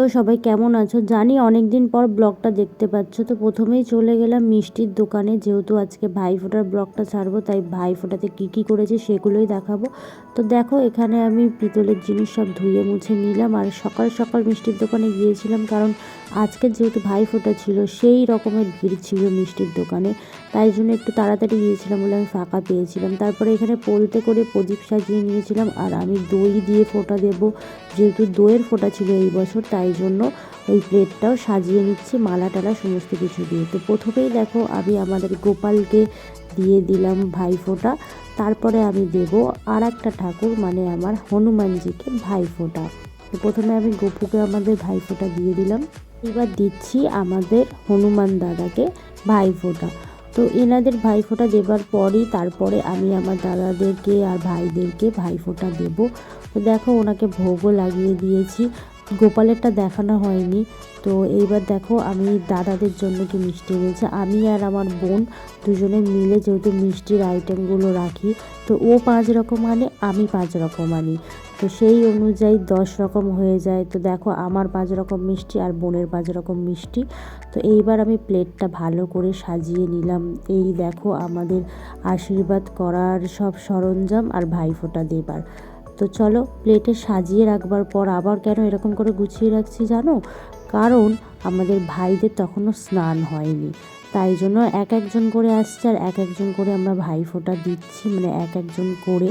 Hello, সবাই কেমন আছো? জানি অনেক দিন পর ব্লগটা দেখতে পাচ্ছ। তো প্রথমেই চলে গেলাম মিষ্টির দোকানে। যেহেতু আজকে ভাইফোঁটার ব্লগটা ছাড়বো, তাই ভাইফোঁটাতে কী কী করেছে সেগুলোই দেখাবো। তো দেখো, এখানে আমি পিতলের জিনিস সব ধুয়ে মুছে নিলাম। আর সকাল সকাল মিষ্টির দোকানে গিয়েছিলাম কারণ আজকে যেহেতু ভাইফোঁটা ছিল, সেই রকমের ভিড় ছিল মিষ্টির দোকানে। তাই জন্য একটু তাড়াতাড়ি গিয়েছিলাম বলে আমি ফাঁকা পেয়েছিলাম। তারপরে এখানে পোলতে করে প্রদীপ সাজিয়ে নিয়েছিলাম, আর আমি দই দিয়ে ফোঁটা দেবো। যেহেতু দইয়ের ফোঁটা ছিল এই বছর, তাই জন্য ওই প্লেটটাও সাজিয়ে নিচ্ছি, মালা টালা সমস্ত কিছু দিয়ে। তো প্রথমেই দেখো, আমি আমাদের গোপালকে দিয়ে দিলাম ভাইফোঁটা তারপরে আমি দেব আর একটা ঠাকুর মানে আমার হনুমানজিকে ভাইফোঁটা তো প্রথমে আমি গোপুকে আমাদের ভাইফোঁটা দিয়ে দিলাম। এবার দিচ্ছি আমাদের হনুমান দাদাকে ভাইফোঁটা। তো এনাদের ভাইফোঁটা দেবার পরই তারপরে আমি আমার দাদাদেরকে আর ভাইদেরকে ভাইফোঁটা দেব। তো দেখো ওনাকে ভোগও লাগিয়ে দিয়েছি। গোপালেরটা দেখানো হয়নি। তো এইবার দেখো আমি দাদাদের জন্য কি মিষ্টি এনেছি। আমি আর আমার বোন দুজনে মিলে যেহেতু মিষ্টির আইটেমগুলো রাখি, তো ও পাঁচ রকম আনে, আমি পাঁচ রকম আনি। তো সেই অনুযায়ী দশ রকম হয়ে যায়। তো দেখো আমার পাঁচ রকম মিষ্টি আর বোনের পাঁচ রকম মিষ্টি। তো এইবার আমি প্লেটটা ভালো করে সাজিয়ে নিলাম। এই দেখো আমাদের আশীর্বাদ করার সব সরঞ্জাম আর ভাইফোঁটা দেবার। তো চলো প্লেটে সাজিয়ে রাখবার পর আবার কেন এরকম করে গুছিয়ে রাখছি জানো? কারণ আমাদের ভাইদের তখনও স্নান হয়নি। তাই জন্য এক একজন করে আসছে আর এক একজন করে আমরা ভাইফোঁটা দিচ্ছি। মানে এক একজন করে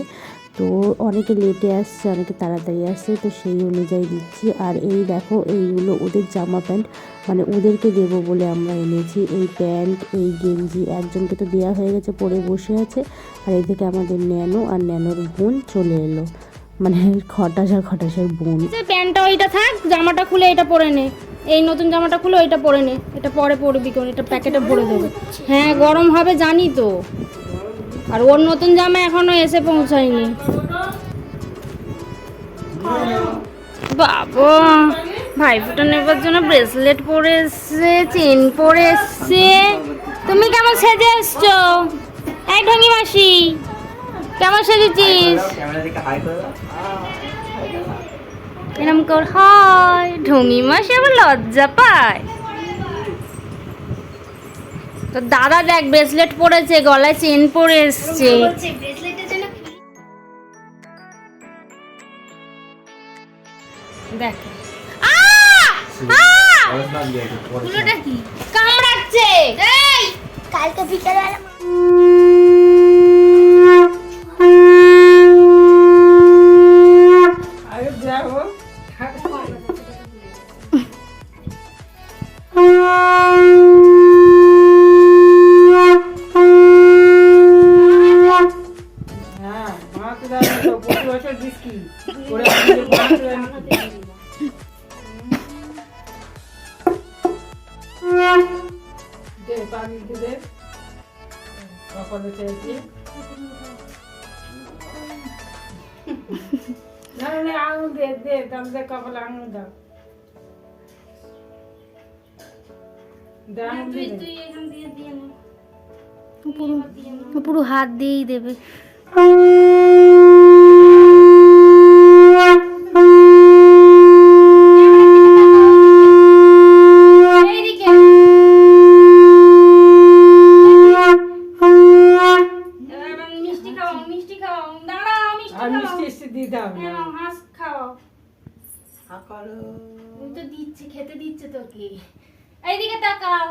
তো অনেকে লেটে আসছে, অনেকে তাড়াতাড়ি আসছে, তো সেই অনুযায়ী দিচ্ছি। আর এই দেখো, এইগুলো ওদের জামা প্যান্ট মানে ওদেরকে দেবো বলে আমরা এনেছি। এই প্যান্ট, এই গেঞ্জি, একজনকে তো দেওয়া হয়ে গেছে, পরে বসে আছে। আর এই থেকে আমাদের ন্যানো আর ন্যানোর বোন চলে এলো। মানে খটাস আর খটাসের বোন। প্যান্টটা ওইটা থাক, জামাটা খুলে এটা পরে নে। এই নতুন জামাটা খুলে ওইটা পরে নে। এটা পরে পরবি কোন, এটা প্যাকেটে ভরে দেবে। হ্যাঁ গরম হবে জানি তো। আর ওর নতুন জামা এখনও এসে পৌঁছায়নি। বাবা, ভাইফোঁটা নেবার জন্য ব্রেসলেট পরে এসছে চেন পরে এসছে। তুমি কেমন সেজে এসছো? এই ঢঙ্গি মাসি, কেমন সেজেছিস? এরম কর, হয় ঢঙ্গি মাসি আবার লজ্জা পায়। তো দাদা দেখ ব্রেসলেট পরেছে গলায় চেন পরে এসছে। দেখ। কামড়াচ্ছে। কালকে বিকেলবেলা না না আঙুল দে দে তাহলে দে কপালে আঙুল দাও। পুরো হাত দিয়েই দেবে মিষ্টি খাও মিষ্টি খাও দাঁড়াও মিষ্টি আর মিষ্টি এসে দিতে হবে না হাঁস খাও হাকালো আমি তো দিচ্ছি খেতে দিচ্ছে তোকে। এইদিকে তাকাও।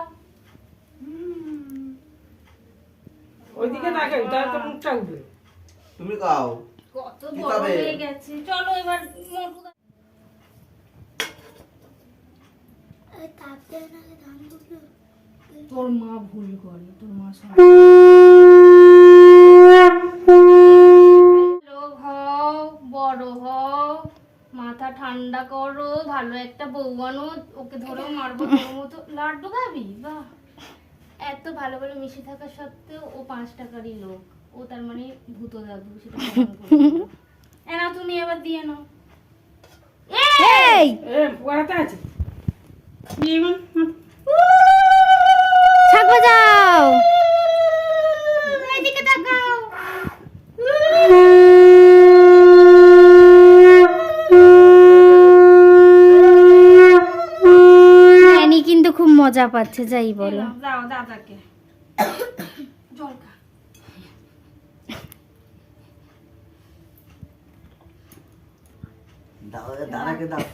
ওইদিকে তাকাই তাহলে তো মুখটা উঠবে। তুমি খাও। কত বড় হয়ে গেছে। চলো এবার মোটু তোর মা ভুল করে তোর মা সব লোক হও বড় হও মাথা ঠান্ডা করো ভালো একটা বউ আনো ওকে ধরো মারবো তোর মতো। লাড্ডু খাবি? বাহ! এত ভালো ভালো মিশে থাকা সত্ত্বেও ও পাঁচ টাকারই লোক। ও তার মানে ভূত দাদু সেটা এনা। তুমি এবার দিয়ে নাও। এই! এই পড়াতে আছে ছাক বাজাও এদিকে তাকাও মজা পাচ্ছে যাই বলো। যাও দাদাকে জল খা। দাও দাদাকে দাও।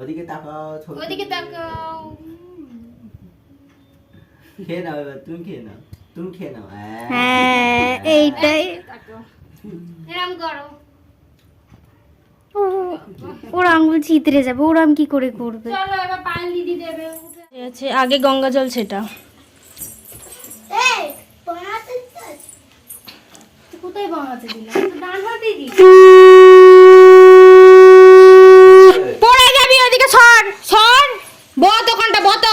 ওদিকে তাকাও ছোট তাকাও। খেয়ে নাও এবার তুমি খেয়ে নাও। তুমি খেয়ে নাও হ্যাঁ। এইটাই। এরম করো। ওর আঙুল চিতরে যাবে ওরম কি করে করবে? চলো এবার পায়েল দিদি দেবে আছে আগে গঙ্গা জল সেটা? কোথায় দিলাম ডান হাতে পড়ে যাবি ওদিকে সর সর। বত ওখানটা বত।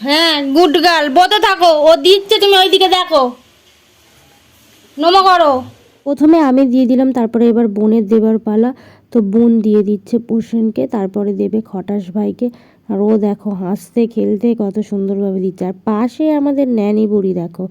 হ্যাঁ গুড গার্ল বত থাকো। ও দিচ্ছে তুমি ওইদিকে দেখো। নমো করো। প্রথমে আমি দিয়ে দিলাম তারপরে এবার বোনের দেবার পালা। তো বোন দিয়ে দিচ্ছে পোষণকে, তারপরে দেবে খটাস ভাইকে। আর ও দেখো হাসতে, খেলতে কত সুন্দরভাবে দিচ্ছে। আর পাশে আমাদের ন্যানি বুড়ি দেখো,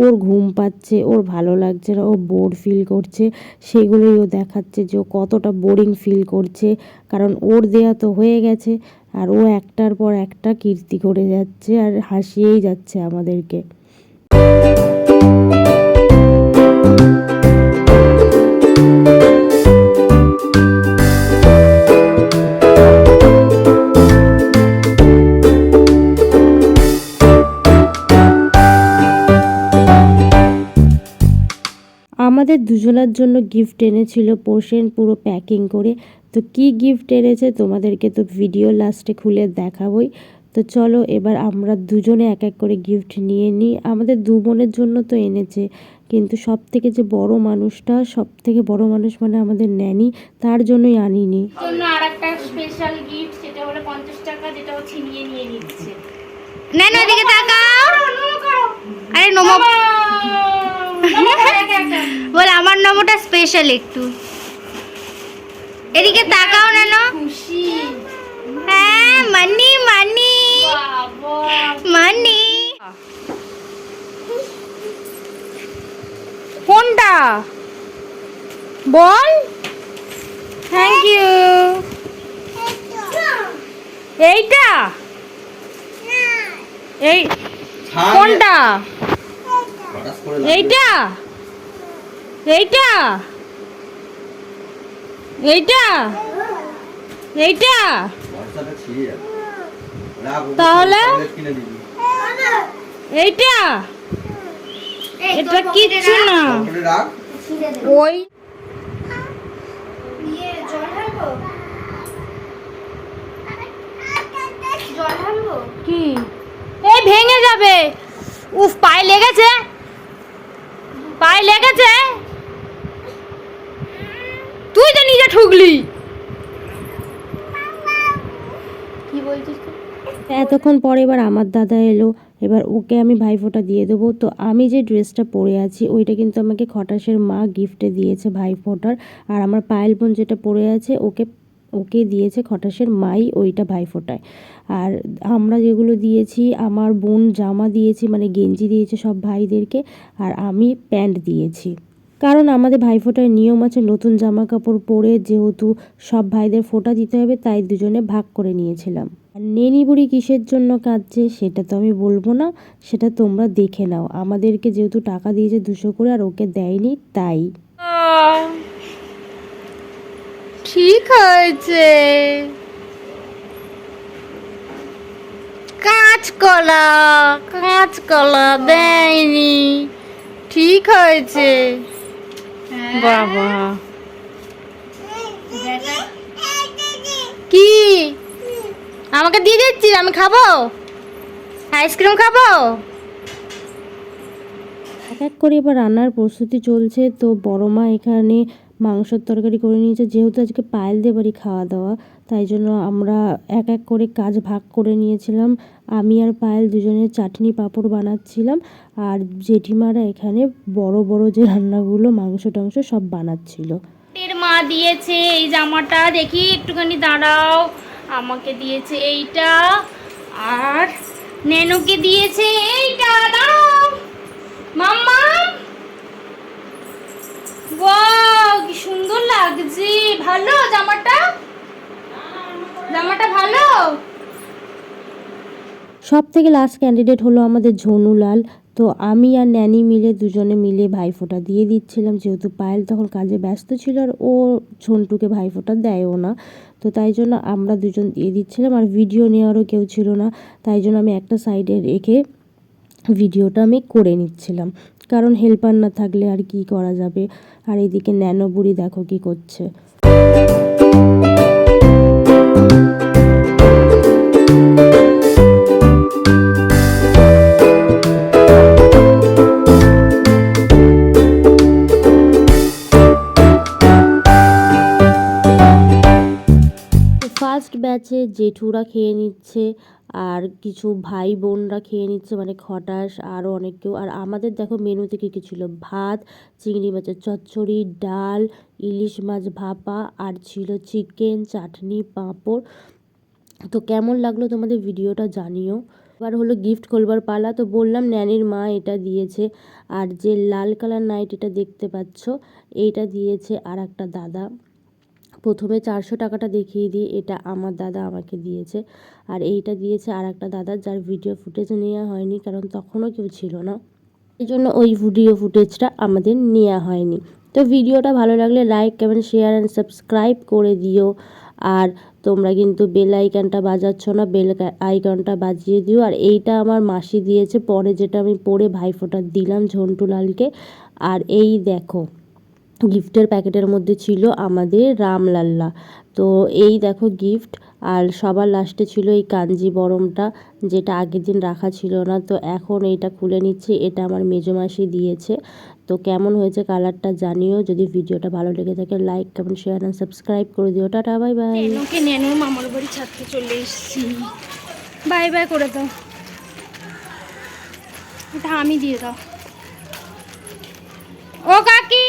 ওর ঘুম পাচ্ছে, ওর ভালো লাগছে না, ও বোর ফিল করছে। সেগুলোই ও দেখাচ্ছে যে ও কতটা বোরিং ফিল করছে, কারণ ওর দেয়া তো হয়ে গেছে। আর ও একটার পর একটা কীর্তি করে যাচ্ছে আর হাসিয়েই যাচ্ছে আমাদেরকে। আমাদের দুজনের জন্য গিফট এনেছিল পোষেন পুরো প্যাকিং করে। তো কি গিফট এনেছে তোমাদেরকে তো ভিডিও লাস্টে খুলে দেখাবই। তো চলো এবার আমরা দুজনে এক এক করে গিফট নিয়ে নিই। আমাদের দু বোনের জন্য তো এনেছে কিন্তু সব থেকে যে বড় মানুষটা সব থেকে বড় মানুষ মানে আমাদের ন্যানি তার জন্যই আনিনি। জন্য আর একটা স্পেশাল গিফট সেটা হলো পঞ্চাশ টাকা যেটা ও ছিনিয়ে নিয়ে নিচ্ছে। না না এদিকে তাকাও। আরে নমো বল আমার নমোটা স্পেশাল একটু। এদিকে তাকাও না না। খুশি। হ্যাঁ মানি মানি মানি কোনটা? বল। থ্যাংক ইউ এইটা? এই কোনটা? এইটা? এইটা? এইটা? এইটা? তাহলে? চকলেট কিনে দিবি। এইটা? এটা কিচ্ছু না। ওই কি? এই ভেঙে যাবে। উফ পায়ে লেগেছে। পায়ে লেগেছে? তুই তো নিজে ঠুকলি। কি বলছিস এতক্ষণ পরে এবার আমার দাদা এলো। এবার ওকে আমি ভাইফোঁটা দিয়ে দেবো। তো আমি যে ড্রেসটা পরে আছি ওইটা কিন্তু আমাকে খটাসের মা গিফটে দিয়েছে ভাইফোঁটার। আর আমার পায়েল বোন যেটা পরে আছে ওকে ওকে দিয়েছে খটাসের মাই ওইটা ভাইফোঁটায় আর আমরা যেগুলো দিয়েছি, আমার বোন জামা দিয়েছি মানে গেঞ্জি দিয়েছে সব ভাইদেরকে, আর আমি প্যান্ট দিয়েছি। কারণ আমাদের ভাইফোঁটার নিয়ম আছে, নতুন জামা কাপড় পরে যেহেতু সব ভাইদের ফোঁটা দিতে হবে, তাই দুজনে ভাগ করে নিয়েছিলাম। আর নেনি বুড়ি কিসের জন্য কাঁদছে, সেটা তো আমি বলব না, সেটা তোমরা দেখে নাও। আমাদেরকে যেহেতু টাকা দিয়েছে দুশো করে আর ওকে দেয়নি, তাই। ঠিক হয়েছে কাঁচকলা কাঁচকলা দেয়নি। ঠিক হয়েছে। বাবা। কি? আমাকে দিয়ে দিচ্ছি আমি খাব? আইসক্রিম খাব? এক এক করে এবার রান্নার প্রস্তুতি চলছে। তো বড় মা এখানে মাংসের তরকারি করে নিয়েছে। যেহেতু আজকে পায়েল দিয়ে বাড়ি খাওয়া দাওয়া তাই জন্য আমরা এক এক করে কাজ ভাগ করে নিয়েছিলাম। আমি আর পায়েল দুজনে চাটনি পাঁপড় বানাচ্ছিলাম আর জেঠিমারা এখানে বড় বড় যে রান্নাগুলো, মাংস টাংস সব বানাচ্ছিল। মা দিয়েছে এই জামাটা। দেখি একটুখানি দাঁড়াও। আমাকে দিয়েছে এইটা আর নেনুকে দিয়েছে এইটা। দাঁড়াও। মাম্মা। ভালো জামাটা? জামাটা ভালো? সব থেকে লাস্ট ক্যান্ডিডেট হলো আমাদের ঝনুলাল। তো আমি আর ন্যানি মিলে দুজনে মিলে ভাইফোঁটা দিয়ে দিচ্ছিলাম। যেহেতু পায়েল তখন কাজে ব্যস্ত ছিল আর ও ঝন্টুকে ভাইফোঁটা দেয়ও না। তো তাই জন্য আমরা দুজন দিয়ে দিচ্ছিলাম। আর ভিডিও নেওয়ারও কেউ ছিল না। তাই জন্য আমি একটা সাইডে রেখে ভিডিওটা আমি করে নিচ্ছিলাম। কারণ হেল্পার না থাকলে আর কি করা যাবে? আর এদিকে ন্যানো বুড়ি দেখো কি করছে। ফার্স্ট ব্যাচে জেঠুরা খেয়ে নিচ্ছে, আর কিছু ভাই বোনরা খেয়ে নিচ্ছে মানে খটাস আরও অনেক কেউ। আর আমাদের দেখো মেনুতে কী কী ছিল? ভাত, চিংড়ি মাছের চচ্চড়ি, ডাল, ইলিশ মাছ ভাপা, আর ছিল চিকেন, চাটনি, পাঁপড়। তো কেমন লাগল তোমাদের ভিডিওটা জানিও। এবার হলো গিফট খোলবার পালা। তো বললাম ন্যানির মা এটা দিয়েছে, আর যে লাল কালার নাইট এটা দেখতে পাচ্ছ, এইটা দিয়েছে আর একটা দাদা। প্রথমে চারশো টাকাটা দেখিয়ে দিই এটা আমার দাদা আমাকে দিয়েছে। আর এইটা দিয়েছে আর একটা দাদা, যার ভিডিও ফুটেজ নেওয়া হয়নি, কারণ তখনও কেউ ছিল না। এই জন্য ওই ভিডিও ফুটেজটা আমাদের নেওয়া হয়নি। তো ভিডিওটা ভালো লাগলে like comment share and subscribe করে দিও। আর তোমরা কিন্তু বেল আইকনটা বাজাচ্ছ না বেল আইকনটা বাজিয়ে দিও। আর এইটা আমার মাসি দিয়েছে, পরে যেটা আমি পরে ভাইফোঁটা দিলাম ঝন্টু লালকে। আর এই দেখো। গিফটের প্যাকেটের মধ্যে ছিল আমাদের রামলাল্লা। তো এই দেখো গিফট, আর সবার লাস্টে ছিল এই কাঞ্জি বরমটা, যেটা আগের দিন রাখা ছিল না। তো এখন এইটা খুলে নিচ্ছি, এটা আমার মেজো মাসি দিয়েছে। তো কেমন হয়েছে কালারটা জানিও, যদি ভিডিওটা ভালো লেগে থাকে like comment share and subscribe করে দিও। Tata, bye bye. নেনুর মামার বাড়ি ছাড়তে চলে এসেছি। বাই বাই করে দাও। এটা আমি দিয়ে দাও। ও কাকা!